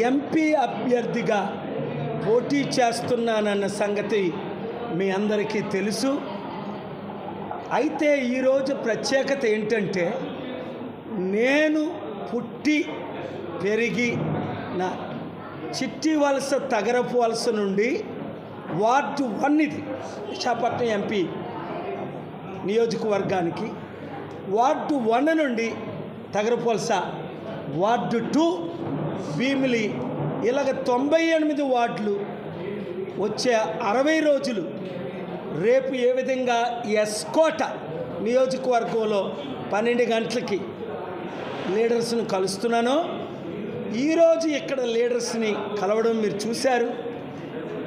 MP అభ్యర్థిగా పోటీ చేస్తున్నానన్న సంగతి మీ అందరికీ తెలుసు. అయితే ఈరోజు ప్రత్యేకత ఏంటంటే నేను పుట్టి పెరిగి నా చిట్టి వలస తగరపు వలస నుండి వార్డు వన్ ఇది విశాఖపట్నం ఎంపీ నియోజకవర్గానికి వార్డు వన్ నుండి తగరపు వలస వార్డు టూ భీమిలి ఇలాగ తొంభై ఎనిమిది వార్డులు వచ్చే అరవై రోజులు రేపు ఏ విధంగా ఎస్కోట నియోజకవర్గంలో పన్నెండు గంటలకి లీడర్స్ని కలుస్తున్నానో ఈరోజు ఇక్కడ లీడర్స్ని కలవడం మీరు చూశారు.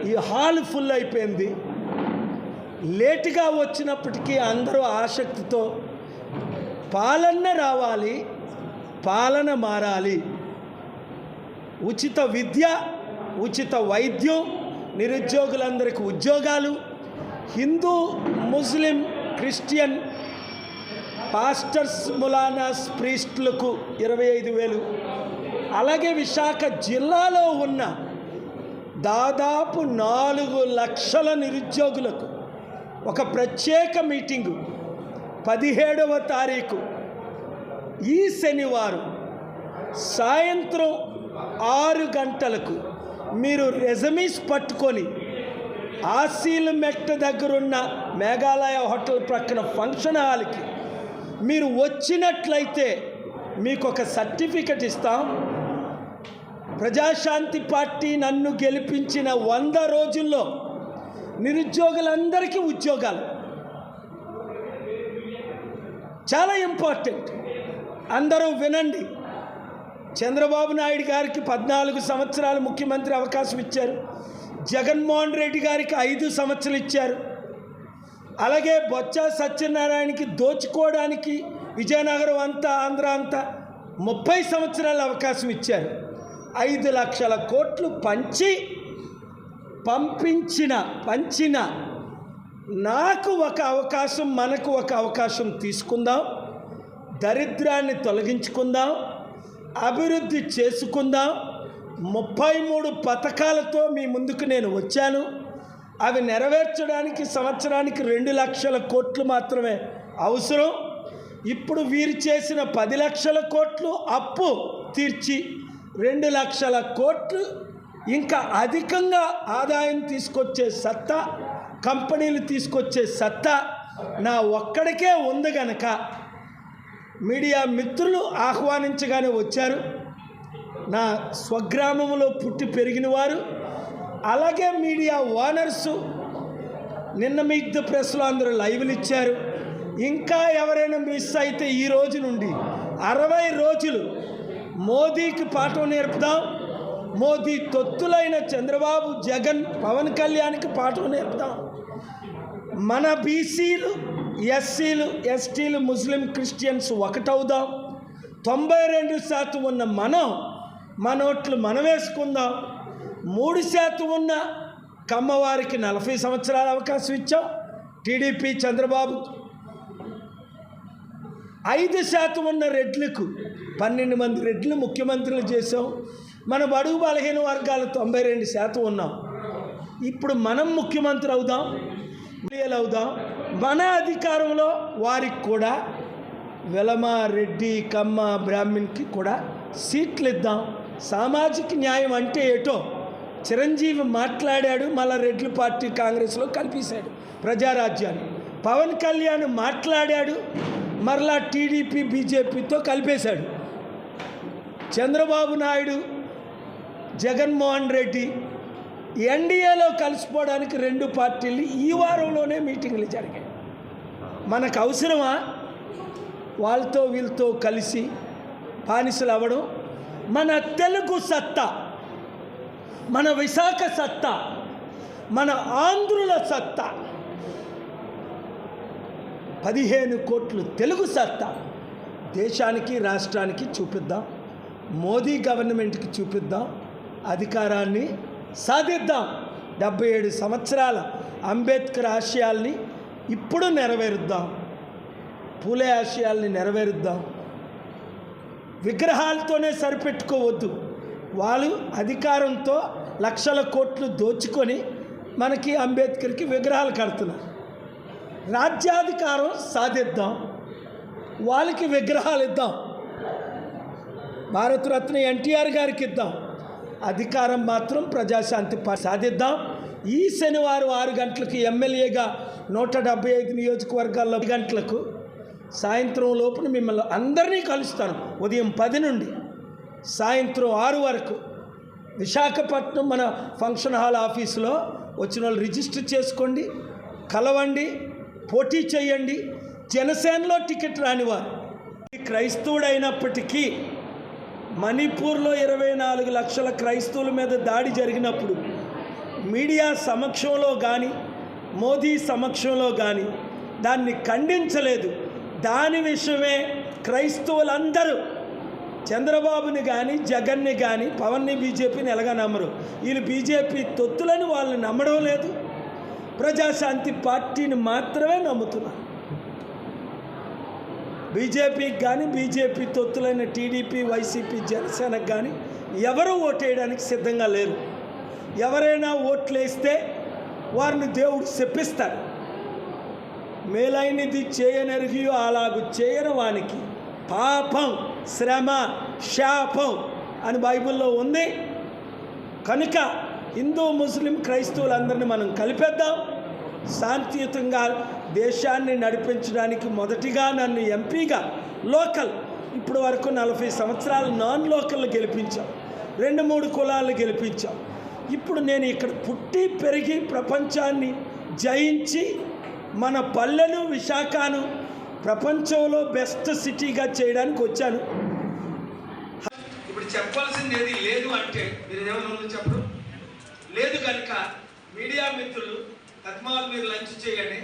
ఈ హాల్ ఫుల్ అయిపోయింది. లేటుగా వచ్చినప్పటికీ అందరూ ఆసక్తితో పాలన రావాలి పాలన మారాలి. ఉచిత విద్య ఉచిత వైద్యం నిరుద్యోగులందరికీ ఉద్యోగాలు. హిందూ ముస్లిం క్రిస్టియన్ పాస్టర్స్ ములానాస్ ప్రీస్టులకు ఇరవై ఐదు వేలు. అలాగే విశాఖ జిల్లాలో ఉన్న దాదాపు నాలుగు లక్షల నిరుద్యోగులకు ఒక ప్రత్యేక మీటింగు పదిహేడవ తారీఖు. ఈ శనివారం సాయంత్రం ఆరు గంటలకు మీరు రెజమీస్ పట్టుకొని ఆసీల్ మెట్ట దగ్గరున్న మేఘాలయ హోటల్ ప్రక్కన ఫంక్షన్ హాల్కి మీరు వచ్చినట్లయితే మీకు ఒక సర్టిఫికెట్ ఇస్తాం. ప్రజాశాంతి పార్టీ నన్ను గెలిపించిన వంద రోజుల్లో నిరుద్యోగులందరికీ ఉద్యోగాలు. చాలా ఇంపార్టెంట్ అందరూ వినండి. చంద్రబాబు నాయుడు గారికి పద్నాలుగు సంవత్సరాలు ముఖ్యమంత్రి అవకాశం ఇచ్చారు. జగన్మోహన్ రెడ్డి గారికి ఐదు సంవత్సరాలు ఇచ్చారు. అలాగే బొత్స సత్యనారాయణకి దోచుకోవడానికి విజయనగరం అంతా ఆంధ్ర అంతా ముప్పై సంవత్సరాల అవకాశం ఇచ్చారు. ఐదు లక్షల కోట్లు పంచి పంపించిన పంచిన నాకు ఒక అవకాశం మనకు ఒక అవకాశం తీసుకుందాం. దరిద్రాన్ని తొలగించుకుందాం. అభివృద్ధి చేసుకుందాం. ముప్పై మూడు పథకాలతో మీ ముందుకు నేను వచ్చాను. అవి నెరవేర్చడానికి సంవత్సరానికి రెండు లక్షల కోట్లు మాత్రమే అవసరం. ఇప్పుడు వీరు చేసిన పది లక్షల కోట్లు అప్పు తీర్చి రెండు లక్షల కోట్లు ఇంకా అధికంగా ఆదాయం తీసుకొచ్చే సత్తా కంపెనీలు తీసుకొచ్చే సత్తా నా ఒక్కడికే ఉంది గనక మీడియా మిత్రులు ఆహ్వానించగానే వచ్చారు. నా స్వగ్రామంలో పుట్టి పెరిగిన వారు అలాగే మీడియా ఓనర్సు నిన్న మిగ్ధ ప్రెస్లో అందరూ లైవ్లు ఇచ్చారు. ఇంకా ఎవరైనా మిస్ అయితే ఈ రోజు నుండి అరవై రోజులు మోదీకి పాఠం నేర్పుదాం. మోదీ తొత్తులైన చంద్రబాబు జగన్ పవన్ కళ్యాణ్కి పాఠం నేర్పుదాం. మన బీసీలు ఎస్సీలు ఎస్టీలు ముస్లిం క్రిస్టియన్స్ ఒకటవుదాం. తొంభై రెండు శాతం ఉన్న మనం మన ఓట్లు మనం వేసుకుందాం. మూడు శాతం ఉన్న కమ్మవారికి నలభై సంవత్సరాల అవకాశం ఇచ్చాం. టీడీపీ చంద్రబాబు. ఐదు శాతం ఉన్న రెడ్లకు పన్నెండు మంది రెడ్లు ముఖ్యమంత్రులు చేసాం మన బడుగు బలహీన వర్గాలు తొంభై రెండు శాతం ఉన్నాం. ఇప్పుడు మనం ముఖ్యమంత్రి అవుదాం అవుదాం. మన అధికారంలో వారికి కూడా వెలమ రెడ్డి కమ్మ బ్రాహ్మణ్కి కూడా సీట్లు ఇద్దాం సామాజిక న్యాయం అంటే ఏటో? చిరంజీవి మాట్లాడాడు మళ్ళా రెడ్లు పార్టీ కాంగ్రెస్లో కల్పించాడు ప్రజారాజ్యాన్ని. పవన్ కళ్యాణ్ మాట్లాడాడు మరలా టీడీపీ బీజేపీతో కలిపేశాడు. చంద్రబాబు నాయుడు జగన్మోహన్ రెడ్డి ఎన్డీఏలో కలిసిపోవడానికి రెండు పార్టీలు ఈ వారంలోనే మీటింగ్లు జరిగాయి. మనకు అవసరమా వాళ్ళతో వీళ్ళతో కలిసి బానిసలు అవ్వడం మన తెలుగు సత్తా మన విశాఖ సత్తా మన ఆంధ్రుల సత్తా పదిహేను కోట్లు తెలుగు సత్తా దేశానికి రాష్ట్రానికి చూపిద్దాం. మోదీ గవర్నమెంట్కి చూపిద్దాం. అధికారాన్ని సాధిద్దాం. డెబ్బై ఏడు సంవత్సరాల అంబేద్కర్ ఆశయాల్ని ఇప్పుడు నెరవేరుద్దాం. పూలే ఆశయాల్ని నెరవేరుద్దాం. విగ్రహాలతోనే సరిపెట్టుకోవద్దు. వాళ్ళు అధికారంతో లక్షల కోట్లు దోచుకొని మనకి అంబేద్కర్కి విగ్రహాలు కడుతున్నారు. రాజ్యాధికారం సాధిద్దాం. వాళ్ళకి విగ్రహాలు ఇద్దాం. భారతరత్న ఎన్టీఆర్ గారికి ఇద్దాం. అధికారం మాత్రం ప్రజాశాంతి సాధిద్దాం. ఈ శనివారం ఆరు గంటలకు ఎమ్మెల్యేగా నూట డెబ్బై ఐదు నియోజకవర్గాల్లో గంటలకు సాయంత్రం లోపున మిమ్మల్ని అందరినీ కలుస్తాను. ఉదయం పది నుండి సాయంత్రం ఆరు వరకు విశాఖపట్నం మన ఫంక్షన్ హాల్ ఆఫీసులో వచ్చిన వాళ్ళు రిజిస్టర్ చేసుకోండి కలవండి పోటీ చేయండి. జనసేనలో టికెట్ రానివారు. క్రైస్తవుడైనప్పటికీ మణిపూర్లో ఇరవై నాలుగు లక్షల క్రైస్తవుల మీద దాడి జరిగినప్పుడు మీడియా సమక్షంలో కానీ మోదీ సమక్షంలో కానీ దాన్ని ఖండించలేదు. దాని విషయమే క్రైస్తవులందరూ చంద్రబాబుని కానీ జగన్ని కానీ పవన్ని బీజేపీని ఎలాగా నమ్మరు? వీళ్ళు బీజేపీ తొత్తులని వాళ్ళని నమ్మడం లేదు. ప్రజాశాంతి పార్టీని మాత్రమే నమ్ముతున్నారు. బీజేపీకి కానీ బీజేపీ తొత్తులైన టీడీపీ వైసీపీ జనసేనకు కానీ ఎవరు ఓటేయడానికి సిద్ధంగా లేరు. ఎవరైనా ఓట్లేస్తే వారిని దేవుడు శపిస్తాడు. మేలైనది చేయనెరిగియో అలాగు చేయని వానికి పాపం శ్రమ శాపం అని బైబిల్లో ఉంది. కనుక హిందూ ముస్లిం క్రైస్తవులందరినీ మనం కలిపేద్దాం. శాంతియుతంగా దేశాన్ని నడిపించడానికి మొదటిగా నన్ను ఎంపీగా లోకల్ ఇప్పుడు వరకు నలభై సంవత్సరాలు నాన్ లోకల్ గెలిపించాం. రెండు మూడు కులాలు గెలిపించాం. ఇప్పుడు నేను ఇక్కడ పుట్టి పెరిగి ప్రపంచాన్ని జయించి మన పల్లెను విశాఖను ప్రపంచంలో బెస్ట్ సిటీగా చేయడానికి వచ్చాను. ఇప్పుడు చెప్పాల్సింది ఏది లేదు అంటే మీరు ఏమైనా చెప్పరు లేదు కనుక మీడియా మిత్రులు తద్మాలు మీరు లంచ్ చేయండి.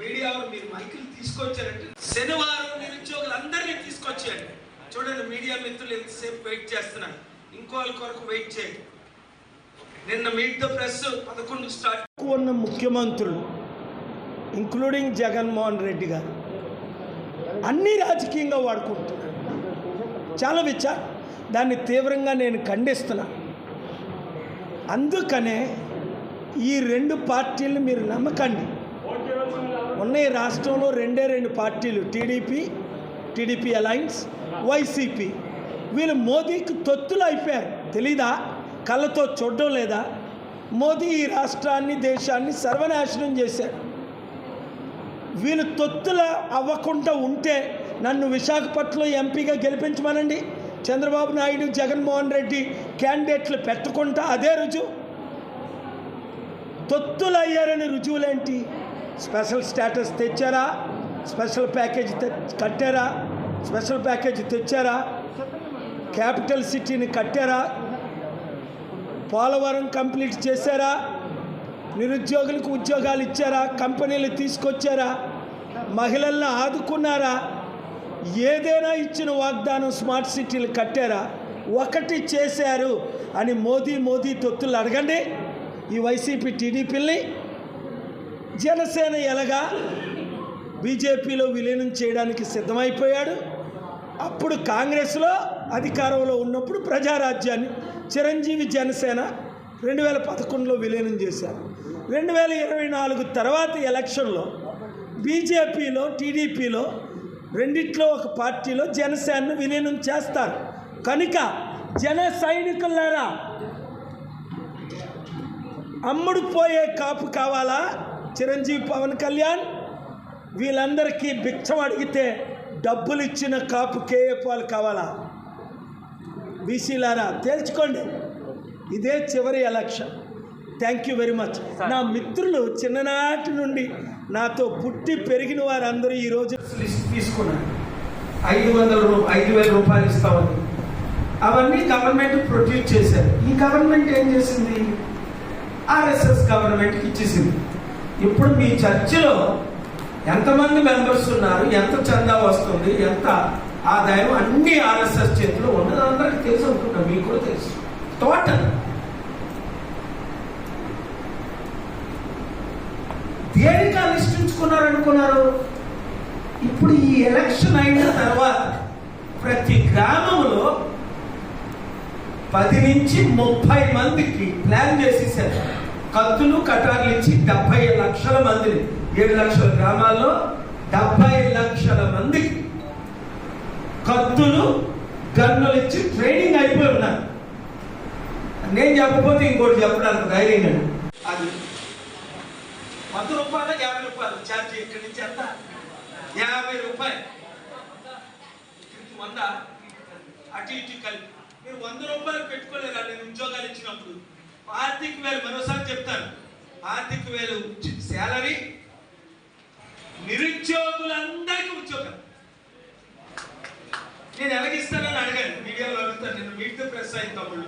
మీడియా మీరు మైకులు తీసుకొచ్చారంటే శనివారం నిరుద్యోగులు అందరినీ తీసుకొచ్చేయండి. చూడండి మీడియా మిత్రులు ఎంతసేపు వెయిట్ చేస్తున్నారు. ఇంకో వాళ్ళ కొరకు వెయిట్ చేయండి. నిన్న మీట్ ద ప్రెస్ పదకొండు స్టార్ట్ ఉన్న ముఖ్యమంత్రులు ఇంక్లూడింగ్ జగన్మోహన్ రెడ్డి గారు అన్నీ రాజకీయంగా వాడుకుంటున్నారు. చాలా విచారం దాన్ని తీవ్రంగా నేను ఖండిస్తున్నా. అందుకనే ఈ రెండు పార్టీలను మీరు నమ్మకండి. ఉన్న ఈ రాష్ట్రంలో రెండే రెండు పార్టీలు టీడీపీ టీడీపీ అలయన్స్ వైసీపీ. వీళ్ళు మోదీకి తొత్తులు అయిపోయారు. తెలీదా? కళ్ళతో చూడడం లేదా? మోదీ ఈ రాష్ట్రాన్ని దేశాన్ని సర్వనాశనం చేశారు. వీళ్ళు తొత్తుల అవ్వకుండా ఉంటే నన్ను విశాఖపట్నంలో ఎంపీగా గెలిపించమనండి. చంద్రబాబు నాయుడు జగన్మోహన్ రెడ్డి క్యాండిడేట్లు పెట్టకుండా అదే రుజువు. తొత్తులు అయ్యారని రుజువులేంటి? స్పెషల్ స్టేటస్ తెచ్చారా? స్పెషల్ ప్యాకేజ్ తె కట్టారా? స్పెషల్ ప్యాకేజ్ తెచ్చారా? క్యాపిటల్ సిటీని కట్టారా? పోలవరం కంప్లీట్ చేశారా? నిరుద్యోగులకు ఉద్యోగాలు ఇచ్చారా? కంపెనీలు తీసుకొచ్చారా? మహిళలను ఆదుకున్నారా? ఏదైనా ఇచ్చిన వాగ్దానం స్మార్ట్ సిటీలు కట్టారా? ఒకటి చేశారు అని మోదీ మోదీ తొత్తులు అడగండి. ఈ వైసీపీ టీడీపీని జనసేన ఎలాగా బీజేపీలో విలీనం చేయడానికి సిద్ధమైపోయాడు? అప్పుడు కాంగ్రెస్లో అధికారంలో ఉన్నప్పుడు ప్రజారాజ్యాన్ని చిరంజీవి జనసేన రెండు వేల పదకొండులో విలీనం చేశారు. రెండు వేల ఇరవై నాలుగు తర్వాత ఎలక్షన్లో బీజేపీలో టీడీపీలో రెండిట్లో ఒక పార్టీలో జనసేనను విలీనం చేస్తారు. కనుక జన సైనికులారా అమ్ముడు పోయే కాపు కావాలా? చిరంజీవి పవన్ కళ్యాణ్ వీళ్ళందరికీ భిక్షం అడిగితే డబ్బులు ఇచ్చిన కాపు కేఏ పాలు కావాలా? బీసీలారా తేల్చుకోండి. ఇదే చివరి election. Thank you very much నా మిత్రులు చిన్ననాటి నుండి నాతో పుట్టి పెరిగిన వారందరూ ఈరోజు లిస్ట్ తీసుకున్నారు. ఐదు వందల ఐదు వేల రూపాయలు ఇస్తామని. అవన్నీ గవర్నమెంట్ ప్రొడ్యూస్ చేశారు. ఈ గవర్నమెంట్ ఏం చేసింది? ఆర్ఎస్ఎస్ గవర్నమెంట్కి ఇచ్చేసింది. ఇప్పుడు మీ చర్చిలో ఎంతమంది మెంబర్స్ ఉన్నారు? ఎంత చందా వస్తుంది? ఎంత ఆదాయం అన్ని ఆర్ఎస్ఎస్ చేతిలో ఉన్నది. అందరికి తెలుసు అనుకుంటా మీకు కూడా తెలుసు. టోటల్. దేనికి ఆ అనుకున్నారు ఇప్పుడు ఈ ఎలక్షన్ అయిన తర్వాత ప్రతి గ్రామంలో పది నుంచి ముప్పై మందికి ప్లాన్ చేసేసారు. కత్తులు కటార్లు ఇచ్చి డెబ్బై లక్షల మందిని. ఏడు లక్షల గ్రామాల్లో డెబ్బై లక్షల మందికి కత్తులు గన్నులు ఇచ్చి ట్రైనింగ్ అయిపోయి ఉన్నారు. నేను చెప్పకపోతే ఇంకోటి చెప్పడానికి ధైర్యం అది వంద రూపాయలు యాభై రూపాయలు. ఛార్జ్ ఇక్కడి నుంచి ఎంత? యాభై రూపాయలు. వంద. అటు ఇటు కలిపి. మీరు వంద రూపాయలు పెట్టుకోలేరా నేను ఉద్యోగాలు ఇచ్చినప్పుడు. ఆర్థిక వేలు మరోసారి చెప్తాను. ఆర్థిక వేలు శాలరీ. నిరుద్యోగులందరికీ ఉద్యోగం. నేను ఎలాగిస్తానని అడిగాను మీడియాలో అడుగుతాను నేను మీట్ ద ప్రెస్ అయిన తమ్ముళ్ళు